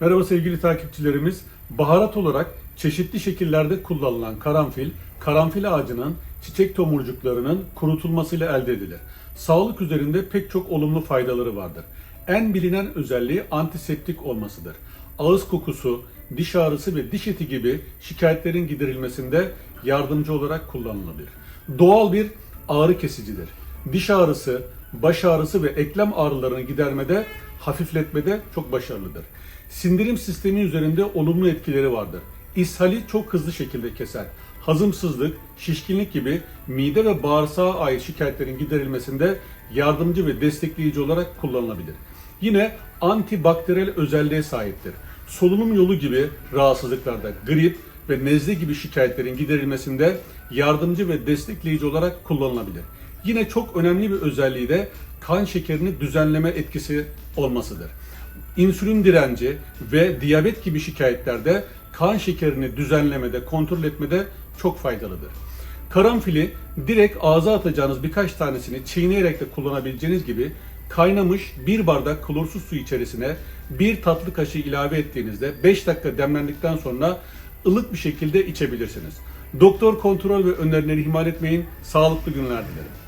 Merhaba sevgili takipçilerimiz. Baharat olarak çeşitli şekillerde kullanılan karanfil, karanfil ağacının çiçek tomurcuklarının kurutulmasıyla elde edilir. Sağlık üzerinde pek çok olumlu faydaları vardır. En bilinen özelliği antiseptik olmasıdır. Ağız kokusu, diş ağrısı ve diş eti gibi şikayetlerin giderilmesinde yardımcı olarak kullanılabilir. Doğal bir ağrı kesicidir. Diş ağrısı, baş ağrısı ve eklem ağrılarını gidermede, hafifletmede çok başarılıdır. Sindirim sistemi üzerinde olumlu etkileri vardır. İshali çok hızlı şekilde keser. Hazımsızlık, şişkinlik gibi mide ve bağırsağa ait şikayetlerin giderilmesinde yardımcı ve destekleyici olarak kullanılabilir. Yine antibakteriyel özelliğe sahiptir. Solunum yolu gibi rahatsızlıklarda grip ve nezle gibi şikayetlerin giderilmesinde yardımcı ve destekleyici olarak kullanılabilir. Yine çok önemli bir özelliği de kan şekerini düzenleme etkisi olmasıdır. İnsülin direnci ve diyabet gibi şikayetlerde kan şekerini düzenlemede, kontrol etmede çok faydalıdır. Karanfili direkt ağza atacağınız birkaç tanesini çiğneyerek de kullanabileceğiniz gibi kaynamış bir bardak klorsuz su içerisine bir tatlı kaşığı ilave ettiğinizde 5 dakika demlendikten sonra ılık bir şekilde içebilirsiniz. Doktor kontrol ve önerileri ihmal etmeyin. Sağlıklı günler dilerim.